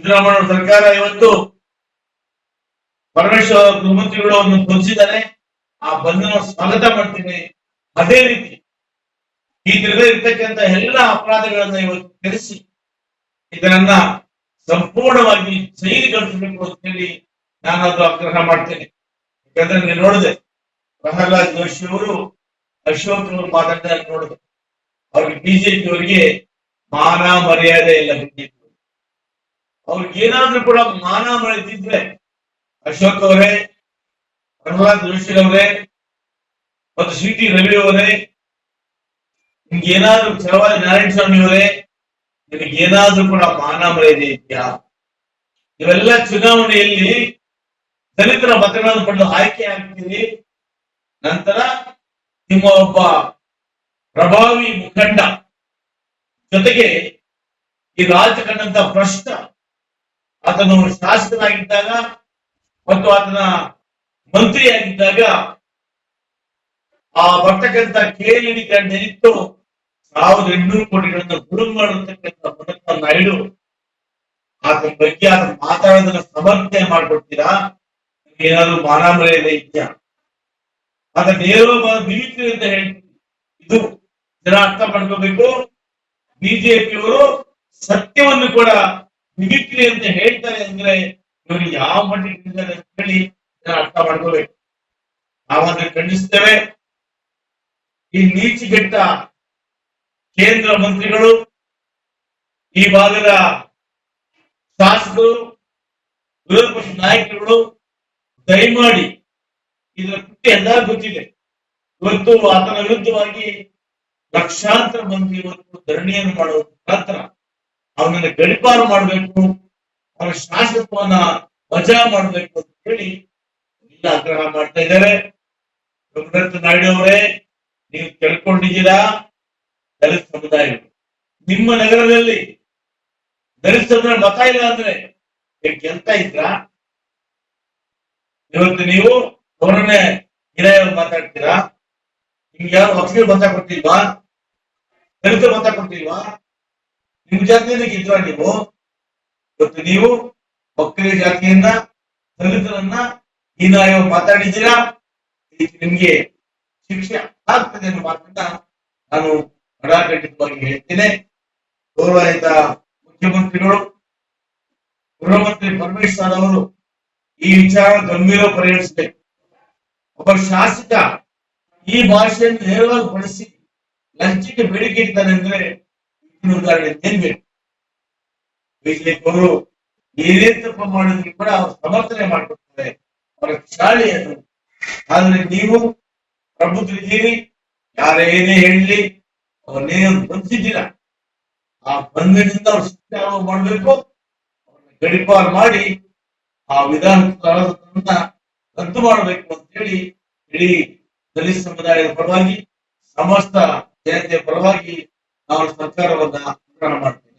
ಸಿದ್ದರಾಮಯ್ಯ ಸರ್ಕಾರ ಇವತ್ತು ಪರಮೇಶ್ವರ ಮುಖ್ಯಮಂತ್ರಿಗಳು ಬಂಧಿಸಿದ್ದಾರೆ ಆ ಬಂಧನ ಸ್ವಾಗತ ಮಾಡ್ತೀನಿ. ಅದೇ ರೀತಿ ಈ ತಿರುಗ ಇರ್ತಕ್ಕಂತ ಎಲ್ಲ ಅಪರಾಧಗಳನ್ನ ಇವತ್ತು ತಿಳಿಸಿ ಇದನ್ನ ಸಂಪೂರ್ಣವಾಗಿ ಜೈಲಿಗೊಳಿಸಬೇಕು ಅಂತ ಹೇಳಿ ನಾನು ಅದು ಆಗ್ರಹ ಮಾಡ್ತೇನೆ. ಯಾಕಂದ್ರೆ ನೀವು ನೋಡಿದೆ ಪ್ರಹ್ಲಾದ್ ಜೋಶಿ ಅವರು ಅಶೋಕ್ ಅವರು ಮಾತಾಡಿದ ನೋಡಿದೆ ಅವ್ರಿಗೆ ಬಿಜೆಪಿ ಅವರಿಗೆ ಮಾನ ಮರ್ಯಾದೆ ಇಲ್ಲ ಬಿಜೆಪಿ ಅವ್ರಿಗೆ ಏನಾದ್ರೂ ಕೂಡ ಮಾನ ಮರ್ಯಾದೆ ಇದ್ರೆ ಅಶೋಕ್ ಅವರೇ, ಪ್ರಹ್ಲಾದ್ ಜೋಶಿ ಅವರೇ ಮತ್ತು ಸಿ ಟಿ ರವಿ ಅವರೇ, ನಿಮ್ಗೆ ಏನಾದ್ರೂ ಚಲವಾದಿ ನಾರಾಯಣ ಸ್ವಾಮಿ ಅವರೇ, ನಿಮಗೆ ಏನಾದ್ರೂ ಕೂಡ ಮಾನ ಮರ್ಯಾದೆ ಇದೆಯಾ? ಇವೆಲ್ಲ ಚುನಾವಣೆಯಲ್ಲಿ ದಲಿತರ ಮತಗಳನ್ನು ಪಡೆದು ಆಯ್ಕೆ ಆಗ್ತೀರಿ? ನಂತರ ನಿಮ್ಮ ಒಬ್ಬ ಪ್ರಭಾವಿ ಮುಖಂಡ ಜೊತೆಗೆ ಈ ರಾಜ್ಯ ಕಂಡಂತ ಭ್ರಷ್ಟ ಆತನು ಶಾಸಕನಾಗಿದ್ದಾಗ ಮತ್ತು ಆತನ ಮಂತ್ರಿಯಾಗಿದ್ದಾಗ ಆ ಬರ್ತಕ್ಕಂಥ ಕೇಳಿ ಕಂಡಿತ್ತು ಸಾವಿರದ ಎಂಟುನೂರು ಕೋಟಿಗಳನ್ನು ಗುರು ಮಾಡಿರ್ತಕ್ಕಂಥ ಮುನಪ್ಪ ನಾಯ್ಡು, ಆತನ ಬಗ್ಗೆ ಆತನ ಮಾತಾಡೋದನ್ನ ಸಮರ್ಥನೆ ಮಾಡ್ಕೊಡ್ತೀರಾ? ಏನಾದ್ರೂ ಮಾನಮರ್ಯಾದೆ ಇದೆಯಾ? ಆತ ನೇರ ಮಿಲಿಟರಿ ಅಂತ ಹೇಳ್ತೀವಿ ಇದು ಜನ ಅರ್ಥ ಮಾಡ್ಕೋಬೇಕು. ಬಿಜೆಪಿಯವರು ಸತ್ಯವನ್ನು ಕೂಡ ಮಿಮಿಕ್ರಿ ಅಂತ ಹೇಳ್ತಾರೆ ಅಂದ್ರೆ ಇವರು ಯಾವ ಮಟ್ಟಿಗೆ ಇದ್ದಾರೆ ಅಂತ ಹೇಳಿ ಅರ್ಥ ಮಾಡ್ಕೋಬೇಕು ನಾವನ್ನ ಖಂಡಿಸ್ತೇವೆ. ಈ ನೀಚಿಗೆಟ್ಟ ಕೇಂದ್ರ ಮಂತ್ರಿಗಳು, ಈ ಭಾಗದ ಶಾಸಕರು ವಿರೋಧ ಪಕ್ಷ ನಾಯಕರುಗಳು, ದಯಮಾಡಿ ಇದರ ಕುಟ್ಟಿ ಎಲ್ಲ ಗೊತ್ತಿದೆ. ಇವತ್ತು ಆತನ ವಿರುದ್ಧವಾಗಿ ಲಕ್ಷಾಂತರ ಮಂದಿ ಇವತ್ತು ಧರಣಿಯನ್ನು ಮಾಡುವ ಮುಖಾಂತರ ಅವನನ್ನ ಗಡಿಪಾರು ಮಾಡಬೇಕು ಅವನ ಶಾಸಕತ್ವವನ್ನ ವಜಾ ಮಾಡಬೇಕು ಅಂತ ಹೇಳಿ ಎಲ್ಲ ಆಗ್ರಹ ಮಾಡ್ತಾ ಇದ್ದಾರೆ. ರಘುನಾಥ್ ನಾಯ್ಡು ಅವರೇ, ನೀವು ಕೇಳ್ಕೊಂಡಿದ್ದೀರಾ ದಲಿತ ಸಮುದಾಯಗಳು ನಿಮ್ಮ ನಗರದಲ್ಲಿ ದಲಿತ ಸಮುದಾಯ ಮತ ಇಲ್ಲ ಅಂದ್ರೆ ನೀವು ಗೆಲ್ತಾ ಇದ್ರಾ? ಇವತ್ತು ನೀವು ಅವರನ್ನೇ ಹಿರಿಯವ್ರು ಮಾತಾಡ್ತೀರಾ? ನಿಮ್ಗೆ ಯಾರು ಒಕ್ಕಲಿಗರು ಮತ ಕೊಟ್ಟಿಲ್ವಾ ದಲಿತ ಮತ ಕೊಟ್ಟಿಲ್ವಾ ನಿಮ್ ಜಾತಿಯಿಂದ ಗೆದ್ವಾ ನೀವು ಇವತ್ತು ನೀವು ಒಕ್ಕಲಿಗ ಜಾತಿಯನ್ನ ದಲಿತರನ್ನ, ಹೀನಾಯ ಮಾತಾಡಿದ್ದೀರಾ? ನಿಮ್ಗೆ ಶಿಕ್ಷೆ ಆಗ್ತದೆ ಅನ್ನೋ ಮಾತನ್ನ ನಾನು ಖಡಾಖಂಡಿತವಾಗಿ ಹೇಳ್ತೇನೆ. ಗೌರವಾನ್ವಿತ ಮುಖ್ಯಮಂತ್ರಿಗಳು ಗೃಹ ಮಂತ್ರಿ ಪರಮೇಶ್ವರ್ ಅವರು ಈ ವಿಚಾರ ಗಂಭೀರ ಪರಿಗಣಿಸಬೇಕು ಒಬ್ಬ ಶಾಸಕ ಈ ಭಾಷೆಯನ್ನು ನೇರವಾಗಿ ಬಳಸಿ ಲಂಚಕ್ಕೆ ಬೇಡಿಕೆ ಇಡ್ತಾನೆ ಅಂದ್ರೆ ಬಿಜೆಪಿ ಅವರು ಏನೇ ತಪ್ಪು ಮಾಡಿದ್ರು ಕೂಡ ಅವರು ಸಮರ್ಥನೆ ಮಾಡಿಕೊಡ್ತಾರೆ. ಅವರ ಶಾಲೆಯನ್ನು ಆದ್ರೆ ನೀವು ಪ್ರಬುದ್ಧರಿದ್ದೀರಿ, ಯಾರೇ ಏನೇ ಹೇಳಲಿ ಅವನ್ನೇನು ಬಂಧಿಸಿದ್ದೀರ ಆ ಬಂಧನದಿಂದ ಅವ್ರ ಶಿಕ್ಷಣ ಮಾಡಬೇಕು. ಅವ್ರನ್ನ ಗಡಿಪಾರು ಮಾಡಿ ಆ ವಿಧಾನ ರದ್ದು ಮಾಡಬೇಕು ಅಂತ ಹೇಳಿ ಇಡೀ ದಲಿತ ಸಮುದಾಯದ ಪರವಾಗಿ, ಸಮಸ್ತ ಜನತೆಯ ಪರವಾಗಿ ನಾವು ಸರ್ಕಾರವನ್ನ ಆಗ್ರಹ ಮಾಡ್ತೇವೆ.